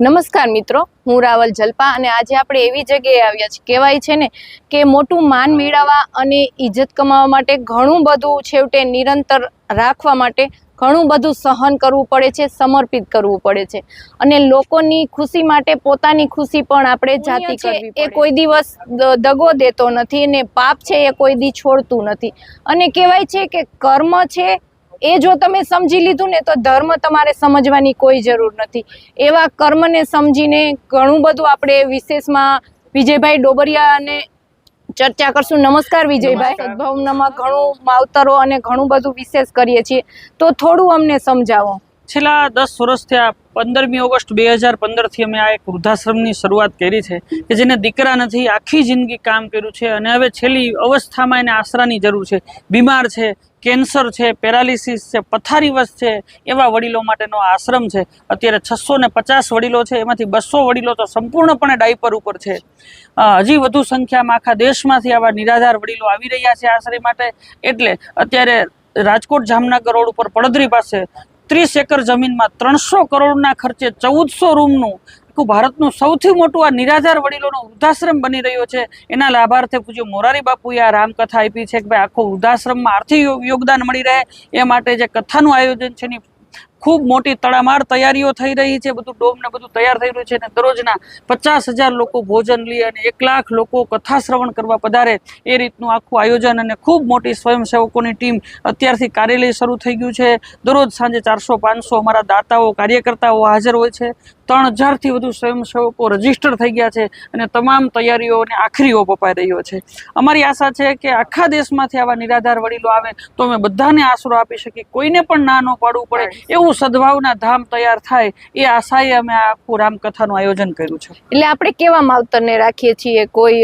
નમસ્કાર મિત્રો હું રાવલ જલપા અને આજે આપણે એવી જગ્યાએ આવ્યા છીએ. કહેવાય છે ને કે મોટું માન મેળવવા અને ઇજ્જત કમાવા માટે ઘણું બધું છેવટે નિરંતર રાખવા માટે ઘણું બધું સહન કરવું પડે છે સમર્પિત કરવું પડે છે. અને લોકોની ખુશી માટે પોતાની ખુશી પણ આપણે જાતિ છે એ કોઈ દિવસ દગો દેતો નથી અને પાપ છે એ કોઈ દી છોડતું નથી. અને કહેવાય છે કે કર્મ છે એ જો તમે સમજી લીધું ને તો ધર્મ તમારે સમજવાની કોઈ જરૂર નથી. એવા કર્મને સમજીને ઘણું બધું આપણે વિશેષમાં વિજયભાઈ ડોબરિયાને ચર્ચા કરશું. નમસ્કાર વિજયભાઈ. સદભાવનામાં ઘણું માવતરો અને ઘણું બધું વિશેષ કરીએ છીએ. તો થોડું અમને સમજાવો. છેલ્લા દસ વર્ષથી આ પંદરમી ઓગસ્ટ બે હજાર પંદરથી અમે આ એક વૃદ્ધાશ્રમની શરૂઆત કરી છે કે જેને દીકરા નથી આખી જિંદગી કામ કર્યું છે અને હવે છેલ્લી અવસ્થામાં એને આશરાની જરૂર છે. બીમાર છે કેન્સર છે, પેરાલિસિસ છે પથારીવશ છે, એવા વડીલો માટેનો આશ્રમ છે. અત્યારે છસો ને પચાસ વડીલો છે, એમાંથી બસો વડીલો તો સંપૂર્ણપણે ડાયપર ઉપર છે. હજી વધુ સંખ્યામાં આખા દેશમાંથી આવા નિરાધાર વડીલો આવી રહ્યા છે આશ્રય માટે. એટલે અત્યારે રાજકોટ જામનગર રોડ ઉપર પડદરી પાસે ત્રીસ એકર જમીનમાં ત્રણસો કરોડના ખર્ચે ચૌદસો રૂમનું આખું ભારતનું સૌથી મોટું આ નિરાધાર વડીલોનો વૃદ્ધાશ્રમ બની રહ્યો છે. એના લાભાર્થે પૂજ્ય મોરારી બાપુએ આ રામકથા આપી છે કે ભાઈ આખો વૃદ્ધાશ્રમમાં આર્થિક યોગદાન મળી રહે. એ માટે જે કથાનું આયોજન છે એની ખૂબ મોટી તડામાર તૈયારીઓ થઈ રહી છે. બધું ડોમ ને બધું તૈયાર થઈ રહ્યું છે અને દરરોજના પચાસ હજાર લોકો ભોજન લે અને એક લાખ લોકો કથા શ્રવણ કરવા પધારે. એ રીતનું આખું આયોજન અને ખૂબ મોટી સ્વયંસેવકોની ટીમ અત્યારથી કાર્યાલય શરૂ થઈ ગયું છે. દરરોજ સાંજે ચારસો પાંચસો અમારા દાતાઓ, કાર્યકર્તાઓ હાજર હોય છે. ત્રણ હજારથી વધુ સ્વયંસેવકો રજિસ્ટર થઈ ગયા છે અને તમામ તૈયારીઓને આખરી ઓપ અપાઈ રહ્યો છે. અમારી આશા છે કે આખા દેશમાંથી આવા નિરાધાર વડીલો આવે તો અમે બધાને આશરો આપી શકીએ. કોઈને પણ ના ન પાડવું પડે. એવું સદભાવના ધામ તૈયાર થાય એ આશાએ અમે આ આખું રામકથાનું આયોજન કર્યું છે. એટલે આપણે કેવા માવતરને રાખીએ છીએ? કોઈ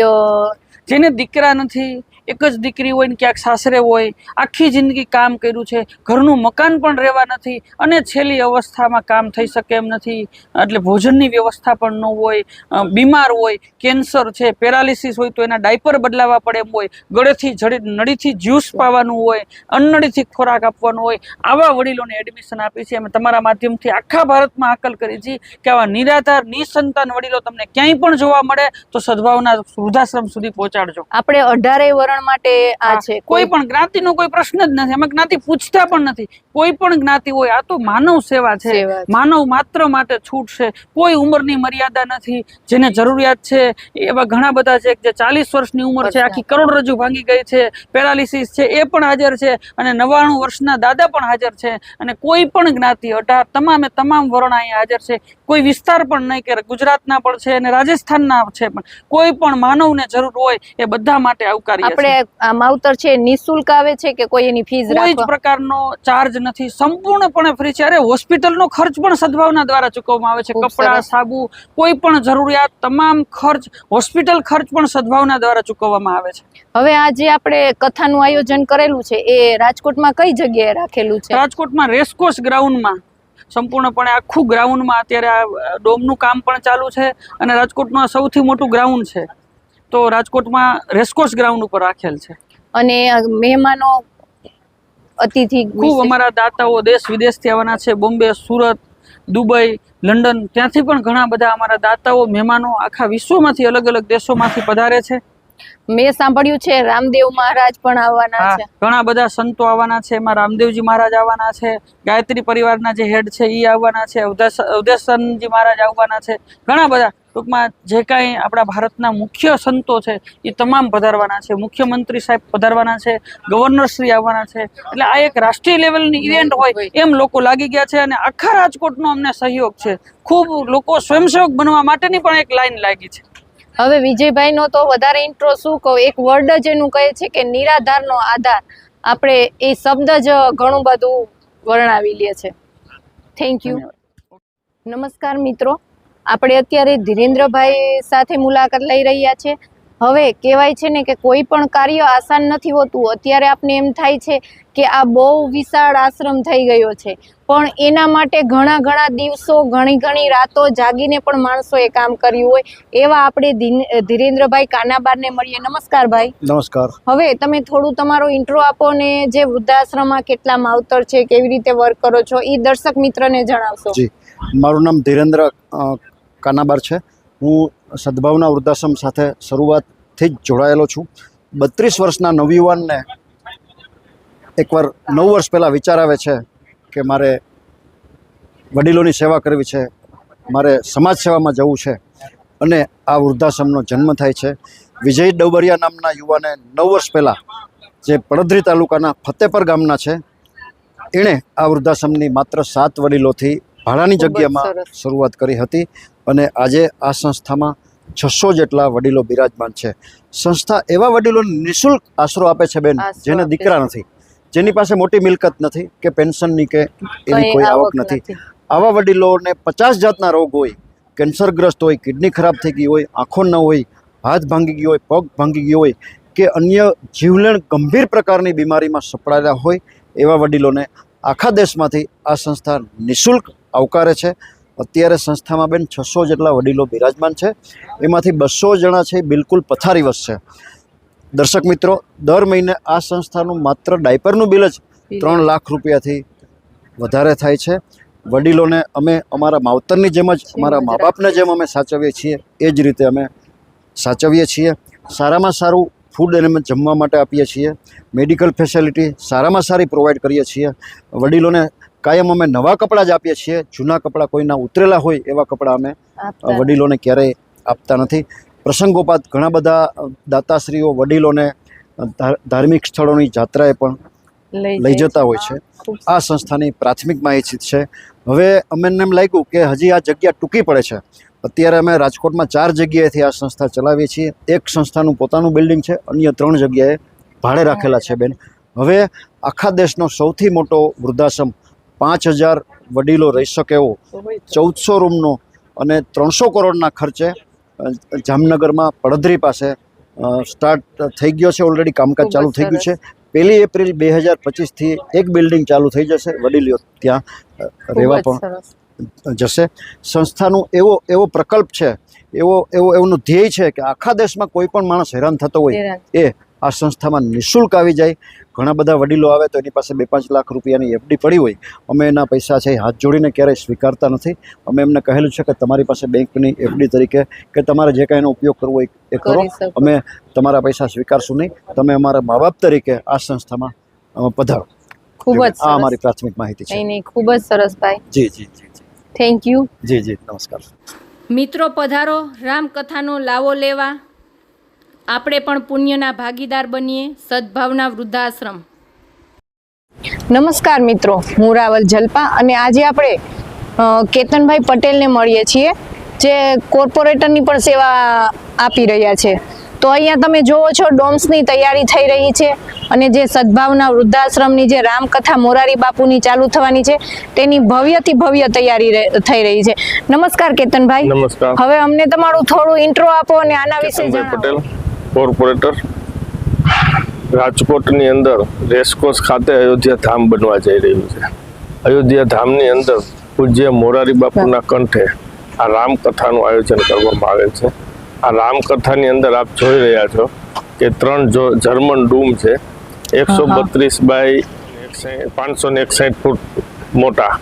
જેને દીકરા નથી એક જ દીકરી હોય ને ક્યાંક સાસરે હોય, આખી જિંદગી કામ કર્યું છે, ઘરનું મકાન પણ રહેવા નથી અને છેલ્લી અવસ્થામાં કામ થઈ શકે એમ નથી. એટલે ભોજનની વ્યવસ્થા પણ ન હોય બીમાર હોય, કેન્સર છે, પેરાલિસિસ હોય તો એના ડાયપર બદલાવા પડે એમ હોય, ગળેથી જડી, નળીથી જ્યુસ પાવાનું હોય અન્નળીથી ખોરાક આપવાનો હોય, આવા વડીલોને એડમિશન આપી છે. અમે તમારા માધ્યમથી આખા ભારતમાં હાકલ કરી છે કે આવા નિરાધાર, નિસંતાન વડીલો તમને ક્યાંય પણ જોવા મળે તો સદભાવના વૃદ્ધાશ્રમ સુધી પહોંચાડજો. આપણે અઢારેય વરણ માટે આ છે. કોઈ પણ જ્ઞાતિનો કોઈ પ્રશ્ન જ નથી. અમે જ્ઞાતિ પૂછતા પણ નથી. કોઈ પણ જ્ઞાતિ હોય આ તો માનવ સેવા છે. માનવ માત્ર માટે છૂટ છે. કોઈ ઉંમરની મર્યાદા નથી. જેને જરૂરિયાત છે એવા ઘણા બધા છે જે ચાલીસ વર્ષની ઉંમર છે. આખી કરોડરજ્જુ ભાંગી ગઈ છે. પેરાલિસિસ છે એ પણ હાજર છે અને નવ્વાણું વર્ષના દાદા પણ હાજર છે. અને કોઈ પણ જ્ઞાતિ અઢાર તમામે તમામ વર્ણ અહીંયા હાજર છે. કોઈ વિસ્તાર પણ નહીં કે ગુજરાતના પણ છે અને રાજસ્થાનના છે પણ. કોઈ પણ માનવને જરૂર હોય એ બધા માટે આવકાર્ય છે. આપણે માવતર છે નિશુલ્ક આવે છે કે કોઈ એની ફીસ કોઈ જ પ્રકારનો ચાર્જ નથી. સંપૂર્ણપણે ફ્રી છે. અરે હોસ્પિટલનો ખર્ચ પણ સદભાવના દ્વારા ચૂકવવામાં આવે છે. કપડાં સાબુ કોઈ પણ જરૂરિયાત તમામ ખર્ચ હોસ્પિટલ ખર્ચ પણ સદભાવના દ્વારા ચૂકવવામાં આવે છે. હવે આ જે આપણે કથાનું આયોજન કરેલું છે એ રાજકોટમાં કઈ જગ્યાએ રાખેલું છે? રાજકોટમાં રેસકોર્સ ગ્રાઉન્ડમાં. સંપૂર્ણપણે આખું ગ્રાઉન્ડમાં અત્યારે આ ડોમનું કામ પણ ચાલુ છે અને રાજકોટમાં સૌથી મોટું ગ્રાઉન્ડ છે. તો રાજકોટમાં રેસકોર્સ ગ્રાઉન્ડ ઉપર રાખેલ છે. અને મહેમાનો અતિથિ ખૂબ અમારા દાતાઓ દેશ વિદેશથી આવવાના છે. બોમ્બે સુરત દુબઈ લંડન ત્યાંથી પણ ઘણા બધા અમારા દાતાઓ મહેમાનો આખા વિશ્વમાંથી અલગ અલગ દેશોમાંથી પધારે છે. મેં સાંભળ્યું છે રામદેવ મહારાજ પણ આવવાના છે. ઘણા બધા સંતો આવવાના છે. એમાં રામદેવજી મહારાજ આવવાના છે. ગાયત્રી પરિવારના જે હેડ છે એ આવવાના છે. અવધેશ- અવધેશનજી મહારાજ આવવાના છે. ઘણા બધા. ટૂંકમાં જે કાંઈ આપણા ભારતના મુખ્ય સંતો છે એ તમામ પધારવાના છે. મુખ્યમંત્રી સાહેબ પધારવાના છે ગવર્નર શ્રી આવવાના છે. એટલે આ એક રાષ્ટ્રીય લેવલની ઇવેન્ટ હોય એમ લોકો લાગી ગયા છે અને આખા રાજકોટનો અમને સહયોગ છે. ખૂબ લોકો સ્વયંસેવક બનવા માટેની પણ એક લાઈન લાગી છે. હવે વિજયભાઈનો તો વધારે ઇન્ટ્રો શું કહું? એક વર્ડ જ એનું કહે છે કે નિરાધારનો આધાર. આપણે એ શબ્દ જ ઘણું બધું વર્ણવી લે છે. થેન્ક યુ નમસ્કાર મિત્રો. આપણે અત્યારે ધીરેન્દ્રભાઈ સાથે મુલાકાત લઈ રહ્યા છે. હવે કહેવાય છે ને કે કોઈ પણ કાર્ય આસાન નથી હોતું. અત્યારે આપને એમ થાય છે કે આ બહુ વિશાળ આશ્રમ થઈ ગયો છે. પણ એના માટે ઘણા ઘણા દિવસો ઘણી ઘણી રાતો જાગીને પણ માણસોએ કામ કર્યું હોય. એવા આપણે ધીરેન્દ્રભાઈ કાનાબારને મળીએ. નમસ્કાર ભાઈ. નમસ્કાર. હવે તમે થોડું તમારો ઇન્ટ્રો આપો ને જે વૃદ્ધાશ્રમમાં કેટલા માવતર છે કેવી રીતે વર્ક કરો છો એ દર્શક મિત્રને જણાવશો. જી. મારું નામ ધીરેન્દ્ર કાનાબાર છે. હું સદભાવના વૃદ્ધાશ્રમ સાથે શરૂઆતથી જ જોડાયેલો છું. બત્રીસ વર્ષના નવયુવાનને એકવાર નવ વર્ષ પહેલાં વિચાર આવે છે કે મારે વડીલોની સેવા કરવી છે મારે સમાજ સેવામાં જવું છે અને આ વૃદ્ધાશ્રમનો જન્મ થાય છે. વિજય ડવરિયા નામના યુવાને નવ વર્ષ પહેલાં જે પડધરી તાલુકાના ફતેપર ગામના છે એણે આ વૃદ્ધાશ્રમની માત્ર સાત વડીલોથી ભાડાની જગ્યામાં શરૂઆત કરી હતી. અને આજે આ સંસ્થામાં છસો જેટલા વડીલો બિરાજમાન છે. સંસ્થા એવા વડીલોને નિઃશુલ્ક આશરો આપે છે બેન જેને દીકરા નથી જેની પાસે મોટી મિલકત નથી કે પેન્શનની કે એની કોઈ આવક નથી. આવા વડીલોને પચાસ જાતના રોગ હોય કેન્સરગ્રસ્ત હોય કિડની ખરાબ થઈ ગઈ હોય આંખો ન હોય હાથ ભાંગી ગયો હોય પગ ભાંગી ગયો હોય કે અન્ય જીવલેણ ગંભીર પ્રકારની બીમારીમાં સપડાયેલા હોય એવા વડીલોને આખા દેશમાંથી આ સંસ્થા નિઃશુલ્ક આવકારે છે. અત્યારે સંસ્થામાં બેન છસો જેટલા વડીલો બિરાજમાન છે. એમાંથી બસો જણા છે બિલકુલ પથારીવશ છે. દર્શક મિત્રો, દર મહિને આ સંસ્થાનું માત્ર ડાયપરનું બિલ જ ત્રણ લાખ રૂપિયાથી વધારે થાય છે. વડીલોને અમે અમારા માવતરની જેમ જ, અમારા મા બાપને જેમ અમે સાચવીએ છીએ, એ જ રીતે અમે સાચવીએ છીએ. સારામાં સારું ફૂડ એને જમવા માટે આપીએ છીએ. મેડિકલ ફેસિલિટી સારામાં સારી પ્રોવાઈડ કરીએ છીએ. વડીલોને કાયમ અમે નવા કપડાં જ આપીએ છીએ. જૂના કપડાં કોઈના ઉતરેલા હોય એવા કપડાં અમે વડીલોને ક્યારેય આપતા નથી. પ્રસંગોપાત ઘણા બધા દાતાશ્રીઓ વડીલોને ધાર્મિક સ્થળોની જાત્રાએ પણ લઈ જતા હોય છે. આ સંસ્થાની પ્રાથમિક માહિતી છે. હવે અમને એમ લાગ્યું કે હજી આ જગ્યા ટૂંકી પડે છે. અત્યારે અમે રાજકોટમાં ચાર જગ્યાએથી આ સંસ્થા ચલાવીએ છીએ. એક સંસ્થાનું પોતાનું બિલ્ડિંગ છે અન્ય ત્રણ જગ્યાએ ભાડે રાખેલા છે બેન. હવે આખા દેશનો સૌથી મોટો વૃદ્ધાશ્રમ પાંચ હજાર વડીલો રહી શકે એવો ચૌદસો રૂમનો અને ત્રણસો કરોડના ખર્ચે જામનગરમાં પડધરી પાસે સ્ટાર્ટ થઈ ગયો છે ઓલરેડી કામકાજ ચાલુ થઈ ગયું છે. પહેલી એપ્રિલ બે હજાર પચીસથી એક બિલ્ડિંગ ચાલુ થઈ જશે. વડીલો ત્યાં રહેવા પણ જશે. સંસ્થાનું એવો એવો પ્રકલ્પ છે એવો એવો એવનું ધ્યેય છે કે આખા દેશમાં કોઈ પણ માણસ હેરાન થતો હોય એ આ સંસ્થામાં નિઃશુલ્ક આવી જાય. ઘણા બધા વડીલો આવે તો એની પાસે બે પાંચ લાખ રૂપિયાની એફડી પડી હોય. અમે એના પૈસા છે હાથ જોડીને ક્યારેય સ્વીકારતા નથી. અમે એમને કહેલું છે કે તમારી પાસે બેંકની એફડી તરીકે કે તમારે જે કાંઈ એનો ઉપયોગ કરવો હોય એ કરો. અમે તમારા પૈસા સ્વીકારશું નહીં. તમે અમારા મા બાપ તરીકે આ સંસ્થામાં પધારો. ખૂબ જ આ અમારી પ્રાથમિક માહિતી છે. નહીં નહીં ખૂબ જ સરસ ભાઈ. જી જી જી જી. થેન્ક યુ જી જી નમસ્કાર. મિત્રો પધારો રામકથાનો લાવો લેવા. આપણે પણ પુણ્યના ભાગીદાર બનીએ સદભાવના વૃદ્ધાશ્રમ. નમસ્કાર મિત્રો હું રાવલ જલપા અને આજે આપણે કેતનભાઈ પટેલને મળીએ છીએ જે કોર્પોરેટરની પણ સેવા આપી રહ્યા છે. તો અહીંયા તમે જુઓ છો ડોમ્સની તૈયારી થઈ રહી છે અને જે સદભાવના વૃદ્ધાશ્રમની જે રામકથા મોરારી બાપુની ચાલુ થવાની છે તેની ભવ્યથી ભવ્ય તૈયારી થઈ રહી છે. નમસ્કાર કેતનભાઈ. નમસ્કાર. હવે અમને તમારું થોડું ઇન્ટ્રો આપો અને આના વિશે પટેલ. કોર્પોરેટર રાજકોટની અંદર રેસકોર્સ ખાતે અયોધ્યા ધામ બનવા જઈ રહ્યું છે. અયોધ્યા ધામની અંદર પૂજ્ય મોરારી બાપુના કંઠે આ રામકથાનું આયોજન કરવામાં આવેલ છે. આ રામકથાની અંદર આપ જોઈ રહ્યા છો કે ત્રણ જો જર્મન ડૂમ છે. એકસો. બત્રીસ બાય પાંચસો ને એકસાઠ ફૂટ મોટા.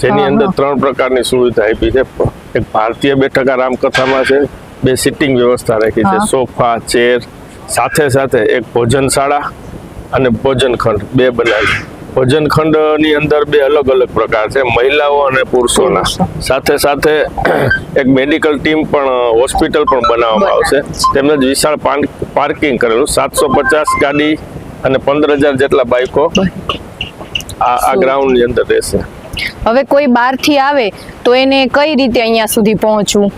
જેની અંદર ત્રણ પ્રકારની સુવિધા આપી છે. એક ભારતીય બેઠક આ રામકથામાં છે. બે સિટિંગ વ્યવસ્થા રાખી છે. સોફા ચેર સાથે સાથે એક ભોજનશાળા અને ભોજનખંડ બે બનાવી. ભોજનખંડની અંદર બે અલગ અલગ પ્રકાર છે મહિલાઓ અને પુરુષોના. સાથે સાથે એક મેડિકલ ટીમ પણ હોસ્પિટલ પણ બનાવવામાં આવશે. તેમજ વિશાળ પાર્કિંગ કરેલું. સાતસો પચાસ ગાડી અને પંદર હજાર જેટલા બાઇકો આ આ ગ્રાઉન્ડની અંદર રહેશે. હવે કોઈ બહારથી આવે તો એને કઈ રીતે અહીંયા સુધી પહોંચવું?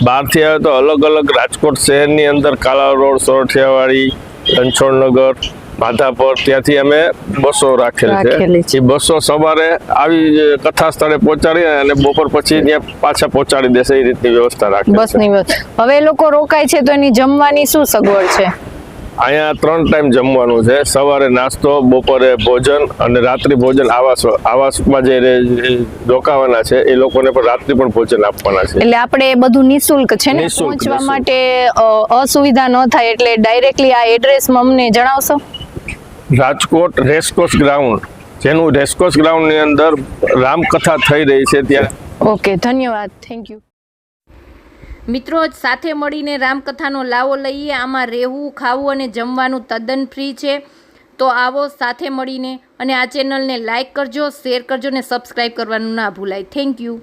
બહારથી આવે તો અલગ અલગ રાજકોટ શહેરની અંદર કાલા રોડ સોરઠિયાવાડી રણછોડનગર માધાપર ત્યાંથી અમે બસો રાખેલી છે. એ બસો સવારે આવી કથા સ્થળે પહોંચાડી અને બપોર પછી ત્યાં પાછા પહોંચાડી દેશે એ રીતની વ્યવસ્થા રાખે બસ બસની હવે લોકો રોકાય છે તો એની જમવાની શું સગવડ છે? અહીંયા ત્રણ ટાઈમ જમવાનું છે. સવારે નાસ્તો બપોરે ભોજન અને રાત્રિ ભોજન આવાસ આવાસમાં જે રોકાવાના છે એ લોકોને પણ રાત્રિ પણ ભોજન આપવાના છે. એટલે આપણે બધું નિશુલ્ક છે ને? પહોંચવા માટે અસુવિધા ન થાય એટલે ડાયરેક્ટલી આ એડ્રેસ અમને જણાવશો? Rajkot race course ground. જેનું રેસકોર્સ ગ્રાઉન્ડની અંદર રામકથા થઈ રહી છે ત્યાં. ઓકે ધન્યવાદ. થેન્ક યુ મિત્રો સાથે મળીને રામકથાનો લાવો લઈએ. આમાં રહેવું, ખાવું અને જમવાનું તદ્દન ફ્રી છે. તો આવો સાથે મળીને અને આ ચેનલને લાઇક કરજો, શેર કરજો અને સબસ્ક્રાઈબ કરવાનું ના ભૂલાય. Thank you.